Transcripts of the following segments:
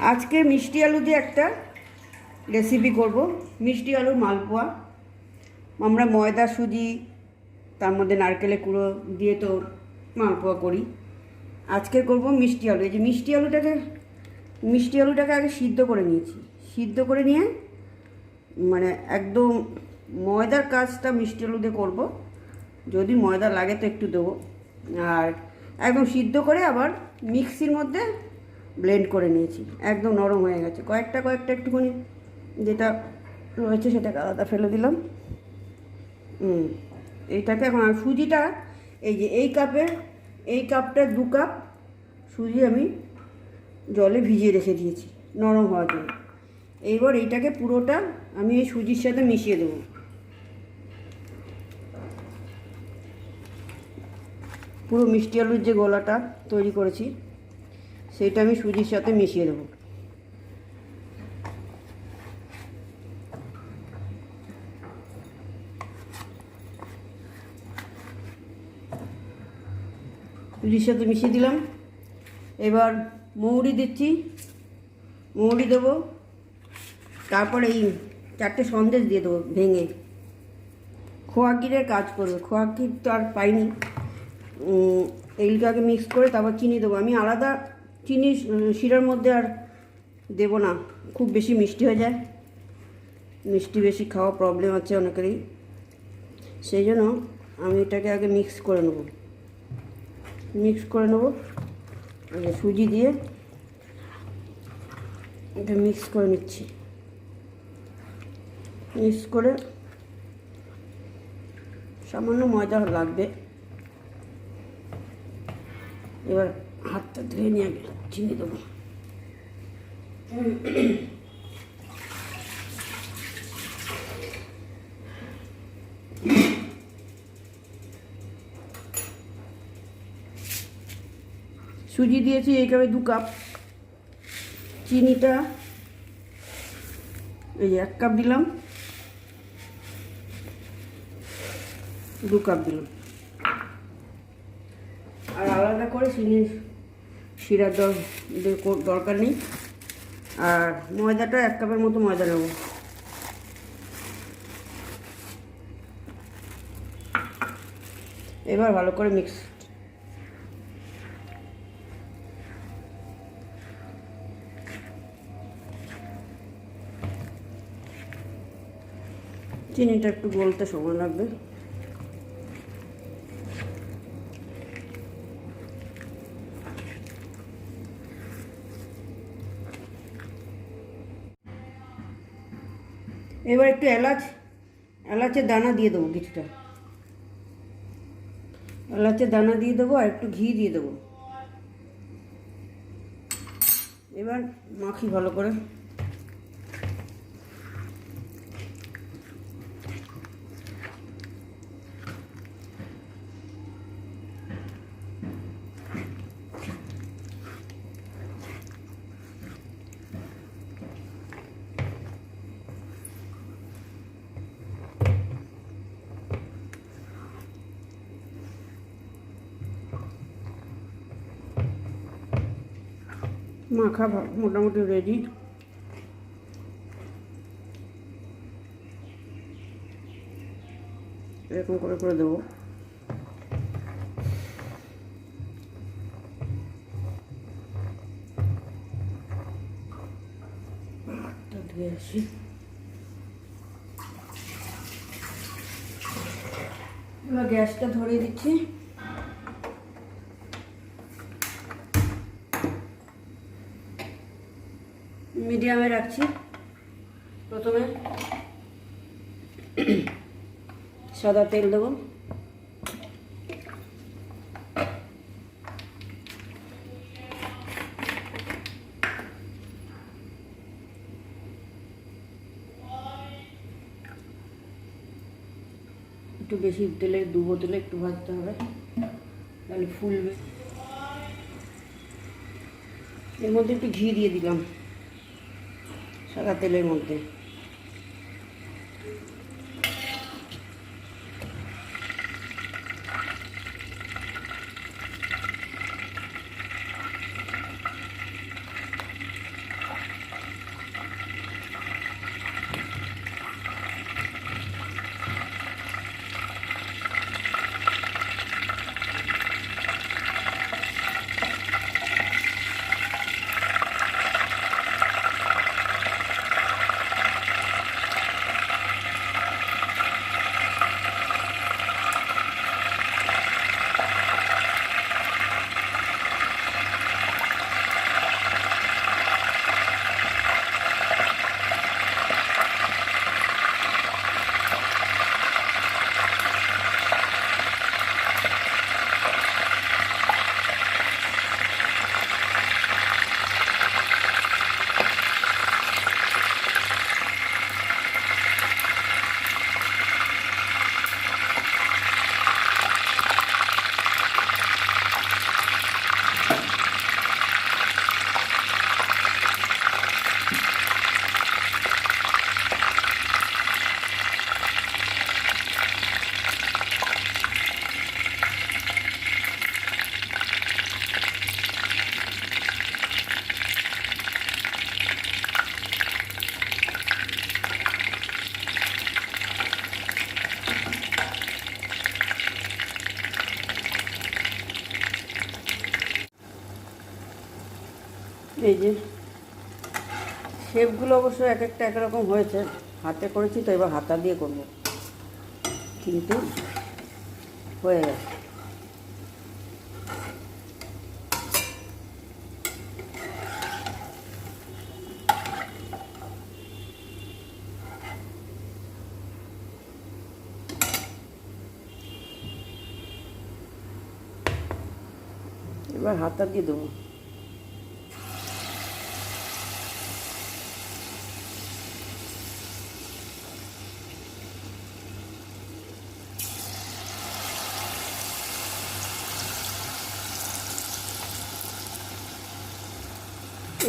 আজকে মিষ্টি আলু দিয়ে একটা রেসিপি করব। মিষ্টি আলুর মালপোয়া। আমরা ময়দা, সুজি, তার মধ্যে নারকেলের কুড়ো দিয়ে তো মালপোয়া করি। আজকে করব মিষ্টি আলু। এই যে মিষ্টি আলুটাকে মিষ্টি আলুটাকে আগে সিদ্ধ করে নিয়েছি। সিদ্ধ করে নিয়ে মানে একদম ময়দার কাজটা মিষ্টি আলু দিয়ে করব। যদি ময়দা লাগে তো একটু দেবো। আর একদম সিদ্ধ করে আবার মিক্সির মধ্যে ব্লেন্ড করে নিয়েছি। একদম নরম হয়ে গেছে। কয়েকটা কয়েকটা একটুখানি যেটা রয়েছে সেটাকে আলাদা ফেলে দিলাম। হুম এইটাকে এখন আর সুজিটা, এই যে এই কাপে, এই কাপটা দু কাপ সুজি আমি জলে ভিজিয়ে রেখে দিয়েছি, নরম হওয়ার জন্য। এইবার এইটাকে পুরোটা আমি এই সুজির সাথে মিশিয়ে দেবো। পুরো মিষ্টি আলুর যে গোলাটা তৈরি করেছি সেইটা আমি সুজির সাথে মিশিয়ে দেবো। সুজির সাথে মিশিয়ে দিলাম। এবার মৌরি দিচ্ছি। মৌরি দেবো। তারপরে এই চারটে সন্দেশ দিয়ে দেবো ভেঙে। খোয়া কাজ করবে। খোয়া ক্ষীর তো আর পাইনি। উম, এইগুলোকে আগে মিক্স করে তারপর চিনি দেবো। আমি আলাদা চিনি শিরার মধ্যে আর দেবো না। খুব বেশি মিষ্টি হয়ে যায়। মিষ্টি বেশি খাওয়া প্রবলেম আছে অনেকেরই। সেই জন্য আমি এটাকে আগে মিক্স করে নেব। মিক্স করে নেব। সুজি দিয়ে এটা মিক্স করে নিচ্ছি। মিক্স করে সামান্য ময়দা লাগবে। এবার হাতটা ধুয়ে নিয়ে আগে চিনি দেবো। সুজি দিয়েছি, এই কাপে দু কাপ। চিনিটা, এই এক কাপ দিলাম। দু কাপ দিলাম। করে চিনি শিরার দর দরকার নেই। আর ময়দাটা এক কাপের মতো ময়দা নেব। এবার ভালো করে মিক্স চিনিটা একটু গলতে সময় লাগবে। এবার একটু এলাচ, এলাচের দানা দিয়ে দেবো কিছুটা। এলাচের দানা দিয়ে দেবো আর একটু ঘি দিয়ে দেবো। এবার মাখি ভালো করে মাখা মোটামুটি রেডি এরকম করে করে দেবো। গ্যাসটা ধরে দিচ্ছি। মিডিয়ামে রাখছি। প্রথমে সাদা তেল দেবো। একটু বেশি তেলে দু বোতলে একটু ভাজতে হবে, তাহলে ফুলবে। এর মধ্যে একটু ঘি দিয়ে দিলাম। সাদা তেলের মধ্যে। এই যে শেপগুলো অবশ্য এক একটা একরকম হয়েছে। হাতে করেছি তো, এবার হাতা দিয়ে করব। কিন্তু হয়ে গেছে। এবার হাতা দিয়ে দেবো।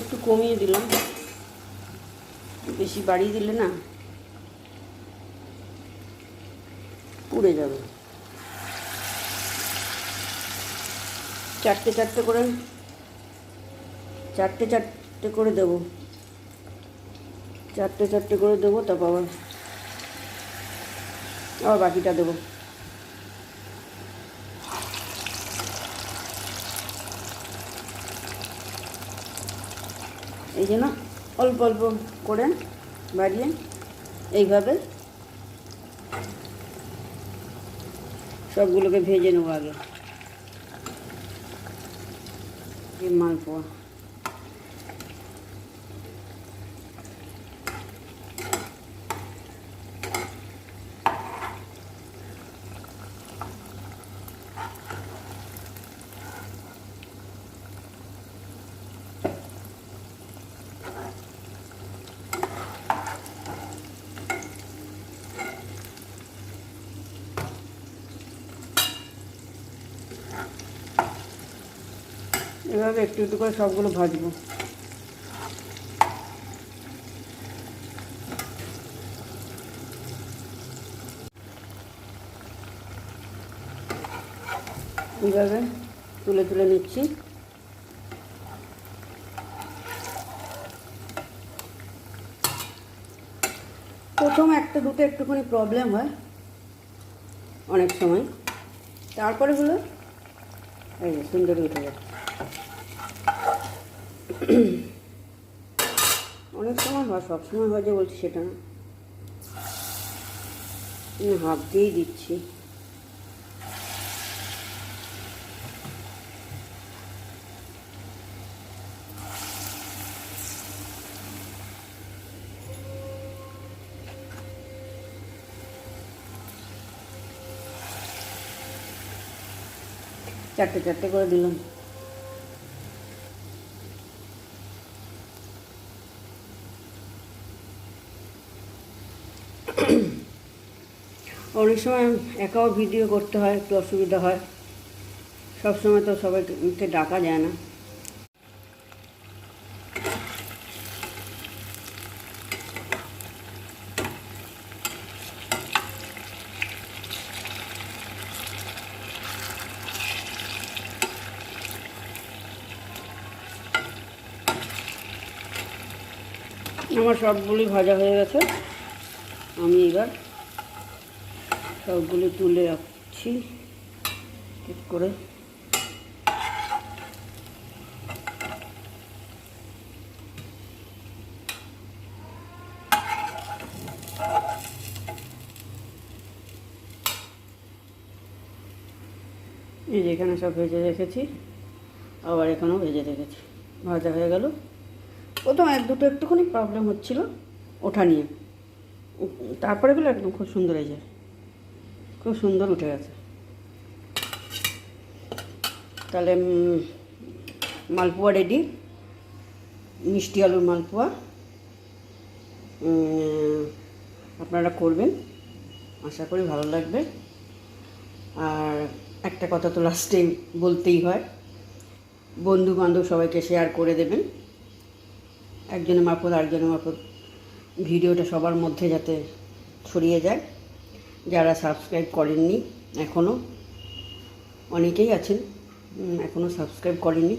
একটু কমিয়ে দিলাম। বেশি বাড়িয়ে দিলে না পুড়ে যাবে। চারটে চারটে করে, চারটে চারটে করে দেবো। চারটে চারটে করে দেবো, তারপর আবার আবার বাকিটা দেবো। এই জন্য অল্প অল্প করে বাড়িয়ে এইভাবে সবগুলোকে ভেজে নেব আগে। মালপোয়া এভাবে একটু একটু করে সবগুলো ভাজবো। এইভাবে তুলে তুলে নিচ্ছি। প্রথম একটা দুটো একটুখানি প্রবলেম হয় অনেক সময়। তারপরে হলো এই সুন্দর উঠে যাচ্ছে অনেক সময় হয়, সব সময় হয় যে বলছি সেটা না। হাফ দিয়েই দিচ্ছি। চারটে চারটে করে দিলাম। অনেক সময় একাও ভিডিও করতে হয়, একটু অসুবিধা হয়। সব সময় তো সবাইকে ডাকা যায় না। আমার সবগুলি ভাজা হয়ে গেছে। আমি এবার সবগুলি তুলে রাখছি। ঠিক করে। এই যে এখানে সব ভেজে রেখেছি, আবার এখানেও ভেজে রেখেছি। ভাজা হয়ে গেল। প্রথম এক দুটো একটুখানি প্রবলেম হচ্ছিল, ওঠা নিয়ে। তারপরে গুলো একদম খুব সুন্দর হয়ে যায়। খুব সুন্দর উঠে গেছে। তাহলে মালপোয়া রেডি মিষ্টি আলুর মালপোয়া। আপনারা করবেন। আশা করি ভালো লাগবে। আর একটা কথা তো লাস্টে বলতেই হয়। বন্ধু বান্ধব সবাইকে শেয়ার করে দেবেন। একজনের মারফত আরেকজনের মারফত ভিডিওটা সবার মধ্যে যাতে ছড়িয়ে যায়। যারা সাবস্ক্রাইব করেননি এখনও অনেকেই আছেন এখনও সাবস্ক্রাইব করেননি,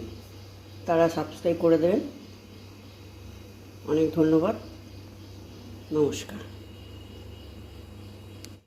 তারা সাবস্ক্রাইব করে দেবেন। অনেক ধন্যবাদ। নমস্কার।